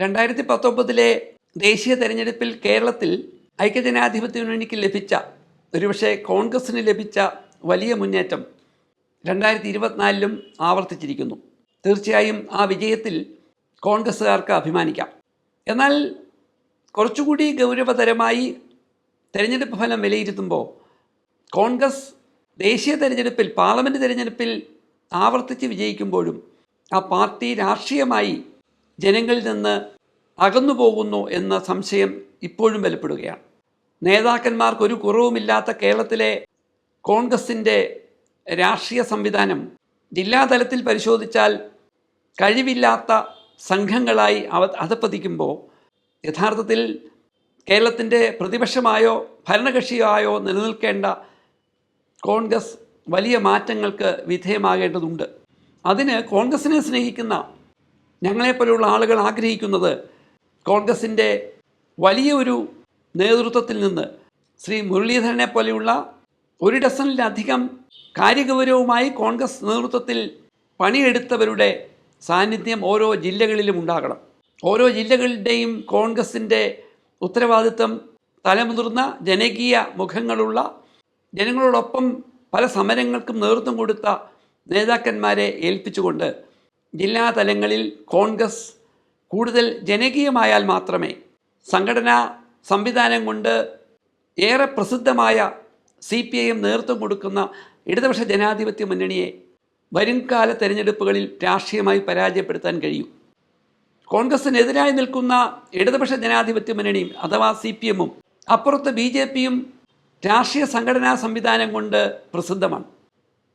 രണ്ടായിരത്തി പത്തൊമ്പതിലെ ദേശീയ തെരഞ്ഞെടുപ്പിൽ കേരളത്തിൽ ഐക്യജനാധിപത്യ മുന്നണിക്ക് ലഭിച്ച ഒരുപക്ഷെ കോൺഗ്രസിന് ലഭിച്ച വലിയ മുന്നേറ്റം രണ്ടായിരത്തി ഇരുപത്തിനാലിലും ആവർത്തിച്ചിരിക്കുന്നു. തീർച്ചയായും ആ വിജയത്തിൽ കോൺഗ്രസ്സുകാർക്ക് അഭിമാനിക്കാം. എന്നാൽ കുറച്ചുകൂടി ഗൗരവതരമായി തെരഞ്ഞെടുപ്പ് ഫലം വിലയിരുത്തുമ്പോൾ കോൺഗ്രസ് ദേശീയ തെരഞ്ഞെടുപ്പിൽ പാർലമെന്റ് തെരഞ്ഞെടുപ്പിൽ ആവർത്തിച്ച് വിജയിക്കുമ്പോഴും ആ പാർട്ടി രാഷ്ട്രീയമായി ജനങ്ങളിൽ നിന്ന് അകന്നു പോകുന്നു എന്ന സംശയം ഇപ്പോഴും ബലപ്പെടുകയാണ് നേതാക്കന്മാർക്ക് ഒരു കുറവുമില്ലാത്ത കേരളത്തിലെ കോൺഗ്രസിന്റെ രാഷ്ട്രീയ സംവിധാനം ജില്ലാതലത്തിൽ പരിശോധിച്ചാൽ കഴിവില്ലാത്ത സംഘങ്ങളായി അവ അധപ്പതിക്കുമ്പോൾ യഥാർത്ഥത്തിൽ കേരളത്തിന്റെ പ്രതിപക്ഷമായോ ഭരണകക്ഷിയായോ നിലനിൽക്കേണ്ട കോൺഗ്രസ് വലിയ മാറ്റങ്ങൾക്ക് വിധേയമാകേണ്ടതുണ്ട്. അതിന് കോൺഗ്രസിനെ സ്നേഹിക്കുന്ന ഞങ്ങളെപ്പോലുള്ള ആളുകൾ ആഗ്രഹിക്കുന്നത് കോൺഗ്രസിന്റെ വലിയ ഒരു നേതൃത്വത്തിൽ നിന്ന് ശ്രീ മുരളീധരനെ പോലെയുള്ള ഒരു ഡസനിലധികം കാര്യഗൗരവമായി കോൺഗ്രസ് നേതൃത്വത്തിൽ പണിയെടുത്തവരുടെ സാന്നിധ്യം ഓരോ ജില്ലകളിലും ഉണ്ടാകണം. ഓരോ ജില്ലകളുടെയും കോൺഗ്രസിന്റെ ഉത്തരവാദിത്വം തലമുതിർന്ന ജനകീയ മുഖങ്ങളുള്ള ജനങ്ങളോടൊപ്പം പല സമരങ്ങൾക്കും നേതൃത്വം കൊടുത്ത നേതാക്കന്മാരെ ഏൽപ്പിച്ചുകൊണ്ട് ജില്ലാ തലങ്ങളിൽ കോൺഗ്രസ് കൂടുതൽ ജനകീയമായാൽ മാത്രമേ സംഘടനാ സംവിധാനം കൊണ്ട് ഏറെ പ്രസിദ്ധമായ സി പി ഐ എം നേതൃത്വം കൊടുക്കുന്ന ഇടതുപക്ഷ ജനാധിപത്യ മുന്നണിയെ വരുംകാല തെരഞ്ഞെടുപ്പുകളിൽ രാഷ്ട്രീയമായി പരാജയപ്പെടുത്താൻ കഴിയും. കോൺഗ്രസിനെതിരായി നിൽക്കുന്ന ഇടതുപക്ഷ ജനാധിപത്യ മുന്നണിയും അഥവാ സി പി എമ്മും അപ്പുറത്ത് ബി ജെ പിയും രാഷ്ട്രീയ സംഘടനാ സംവിധാനം കൊണ്ട് പ്രസിദ്ധമാണ്.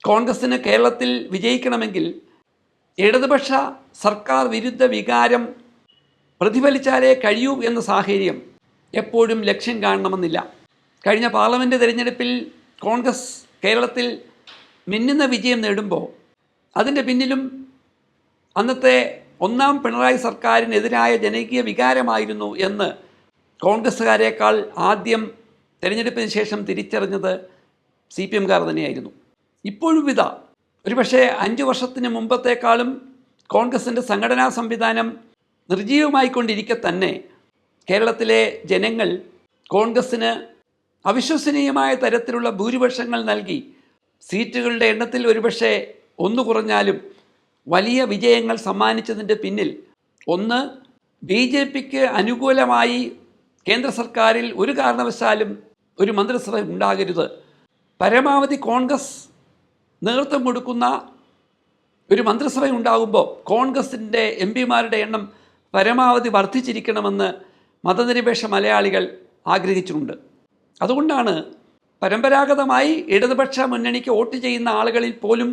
കോൺഗ്രസ്സിന് കേരളത്തിൽ വിജയിക്കണമെങ്കിൽ ഇടതുപക്ഷ സർക്കാർ വിരുദ്ധ വികാരം പ്രതിഫലിച്ചാലേ കഴിയൂ എന്ന സാഹചര്യം എപ്പോഴും ലക്ഷ്യം കാണണമെന്നില്ല. കഴിഞ്ഞ പാർലമെന്റ് തിരഞ്ഞെടുപ്പിൽ കോൺഗ്രസ് കേരളത്തിൽ മിന്നുന്ന വിജയം നേടുമ്പോൾ അതിന്റെ പിന്നിലും അന്നത്തെ ഒന്നാം പിണറായി സർക്കാരിനെതിരായ ജനകീയ വികാരമായിരുന്നു എന്ന് കോൺഗ്രസ്സുകാരേക്കാൾ ആദ്യം തിരഞ്ഞെടുപ്പിന് ശേഷം തിരിച്ചറിഞ്ഞത് സി പി എംകാർ തന്നെയായിരുന്നു. ഇപ്പോഴും ഇതാ ഒരുപക്ഷെ അഞ്ച് വർഷത്തിന് മുമ്പത്തേക്കാളും കോൺഗ്രസിന്റെ സംഘടനാ സംവിധാനം നിർജീവമായിക്കൊണ്ടിരിക്കെ തന്നെ കേരളത്തിലെ ജനങ്ങൾ കോൺഗ്രസ്സിന് അവിശ്വസനീയമായ തരത്തിലുള്ള ഭൂരിപക്ഷങ്ങൾ നൽകി സീറ്റുകളുടെ എണ്ണത്തിൽ ഒരുപക്ഷെ ഒന്നു കുറഞ്ഞാലും വലിയ വിജയങ്ങൾ സമ്മാനിച്ചതിന്റെ പിന്നിൽ ഒന്ന് ബി ജെ പിക്ക് അനുകൂലമായി കേന്ദ്ര സർക്കാരിൽ ഒരു കാരണവശാലും ഒരു മന്ത്രിസഭ ഉണ്ടാകരുത്. പരമാവധി കോൺഗ്രസ് നേതൃത്വം കൊടുക്കുന്ന ഒരു മന്ത്രിസഭ ഉണ്ടാകുമ്പോൾ കോൺഗ്രസിന്റെ എം പിമാരുടെ എണ്ണം പരമാവധി വർദ്ധിച്ചിരിക്കണമെന്ന് മതനിരപേക്ഷ മലയാളികൾ ആഗ്രഹിച്ചിട്ടുണ്ട്. അതുകൊണ്ടാണ് പരമ്പരാഗതമായി ഇടതുപക്ഷ മുന്നണിക്ക് വോട്ട് ചെയ്യുന്ന ആളുകളിൽ പോലും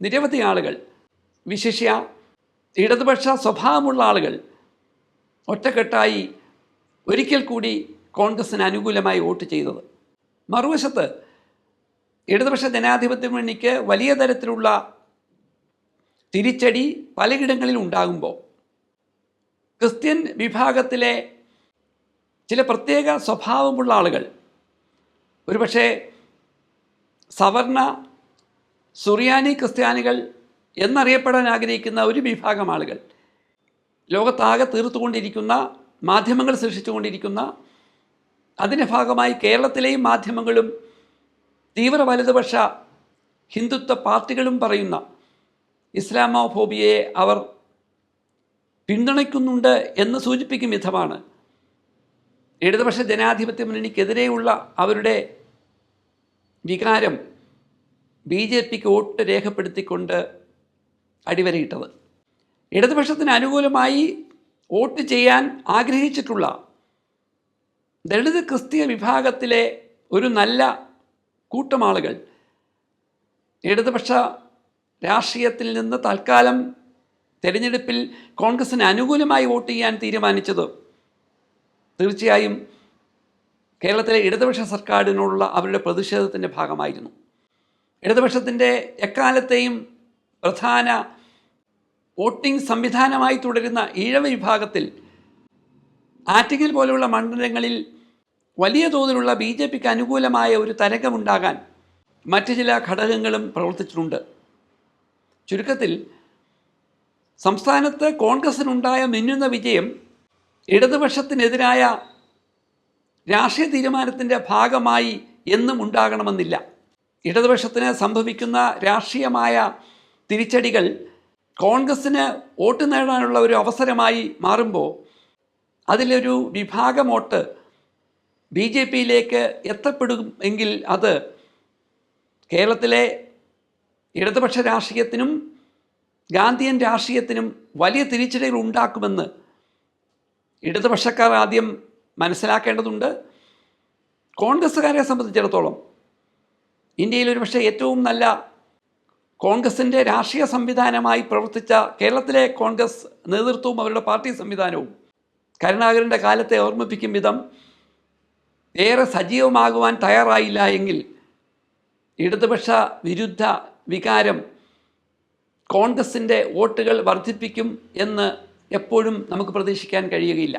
നിരവധി ആളുകൾ വിശിഷ്യ ഇടതുപക്ഷ സ്വഭാവമുള്ള ആളുകൾ ഒറ്റക്കെട്ടായി ഒരിക്കൽ കൂടി കോൺഗ്രസിന് അനുകൂലമായി വോട്ട് ചെയ്തത്. മറുവശത്ത് ഇടതുപക്ഷ ജനാധിപത്യ മുന്നണിക്ക് വലിയ തരത്തിലുള്ള തിരിച്ചടി പലയിടങ്ങളിൽ ഉണ്ടാകുമ്പോൾ ക്രിസ്ത്യൻ വിഭാഗത്തിലെ ചില പ്രത്യേക സ്വഭാവമുള്ള ആളുകൾ ഒരുപക്ഷെ സവർണ സുറിയാനി ക്രിസ്ത്യാനികൾ എന്നറിയപ്പെടാൻ ആഗ്രഹിക്കുന്ന ഒരു വിഭാഗം ആളുകൾ ലോകത്താകെ തീർത്തുകൊണ്ടിരിക്കുന്ന മാധ്യമങ്ങൾ സൃഷ്ടിച്ചുകൊണ്ടിരിക്കുന്ന അതിന്റെ ഭാഗമായി കേരളത്തിലെയും മാധ്യമങ്ങളും തീവ്ര വലതുപക്ഷ ഹിന്ദുത്വ പാർട്ടികളും പറയുന്ന ഇസ്ലാമോഫോബിയയെ അവർ പിന്തുണയ്ക്കുന്നുണ്ട് എന്ന് സൂചിപ്പിക്കും വിധമാണ്. ഇടതുപക്ഷ ജനാധിപത്യ മുന്നണിക്കെതിരെയുള്ള അവരുടെ വികാരം ബി ജെ പിക്ക് വോട്ട് രേഖപ്പെടുത്തിക്കൊണ്ട് അടിവരയിട്ടത്. ഇടതുപക്ഷത്തിന് അനുകൂലമായി വോട്ട് ചെയ്യാൻ ആഗ്രഹിച്ചിട്ടുള്ള ദളിത് ക്രിസ്തീയ വിഭാഗത്തിലെ ഒരു നല്ല കൂട്ടം ആളുകൾ ഇടതുപക്ഷ രാഷ്ട്രീയത്തിൽ നിന്ന് തൽക്കാലം തെരഞ്ഞെടുപ്പിൽ കോൺഗ്രസിന് അനുകൂലമായി വോട്ട് ചെയ്യാൻ തീരുമാനിച്ചത്. തീർച്ചയായും കേരളത്തിലെ ഇടതുപക്ഷ സർക്കാരിനോടുള്ള അവരുടെ പ്രതിഷേധത്തിന്റെ ഭാഗമായിരുന്നു. ഇടതുപക്ഷത്തിന്റെ എക്കാലത്തെയും പ്രധാന വോട്ടിംഗ് സംവിധാനമായി തുടരുന്ന ഈഴവ വിഭാഗത്തിൽ ആറ്റിങ്ങൽ പോലെയുള്ള മണ്ഡലങ്ങളിൽ വലിയ തോതിലുള്ള ബി ജെ പിക്ക് അനുകൂലമായ ഒരു തരംഗമുണ്ടാകാൻ മറ്റ് ചില ഘടകങ്ങളും പ്രവർത്തിച്ചിട്ടുണ്ട്. ചുരുക്കത്തിൽ സംസ്ഥാനത്ത് കോൺഗ്രസിനുണ്ടായ മിന്നുന്ന വിജയം ഇടതുപക്ഷത്തിനെതിരായ രാഷ്ട്രീയ തീരുമാനത്തിന്റെ ഭാഗമായി എന്നും ഉണ്ടാകണമെന്നില്ല. ഇടതുപക്ഷത്തിന് സംഭവിക്കുന്ന രാഷ്ട്രീയമായ തിരിച്ചടികൾ കോൺഗ്രസ്സിന് വോട്ട് നേടാനുള്ള ഒരു അവസരമായി മാറുമ്പോൾ അതിലൊരു വിഭാഗം വോട്ട് ബി ജെ പിയിലേക്ക് എത്തപ്പെടും എങ്കിൽ അത് കേരളത്തിലെ ഇടതുപക്ഷ രാഷ്ട്രീയത്തിനും ഗാന്ധിയൻ രാഷ്ട്രീയത്തിനും വലിയ തിരിച്ചടികൾ ഉണ്ടാക്കുമെന്ന് ഇടതുപക്ഷക്കാർ ആദ്യം മനസ്സിലാക്കേണ്ടതുണ്ട്. കോൺഗ്രസ്സുകാരെ സംബന്ധിച്ചിടത്തോളം ഇന്ത്യയിൽ ഒരുപക്ഷെ ഏറ്റവും നല്ല കോൺഗ്രസിന്റെ രാഷ്ട്രീയ സംവിധാനമായി പ്രവർത്തിച്ച കേരളത്തിലെ കോൺഗ്രസ് നേതൃത്വവും അവരുടെ പാർട്ടി സംവിധാനവും കരുണാകരന്റെ കാലത്തെ ഓർമ്മിപ്പിക്കും വിധം ഏറെ സജീവമാകുവാൻ തയ്യാറായില്ല എങ്കിൽ ഇടതുപക്ഷ വിരുദ്ധ വികാരം കോൺഗ്രസിന്റെ വോട്ടുകൾ വർദ്ധിപ്പിക്കും എന്ന് എപ്പോഴും നമുക്ക് പ്രതീക്ഷിക്കാൻ കഴിയുകയില്ല.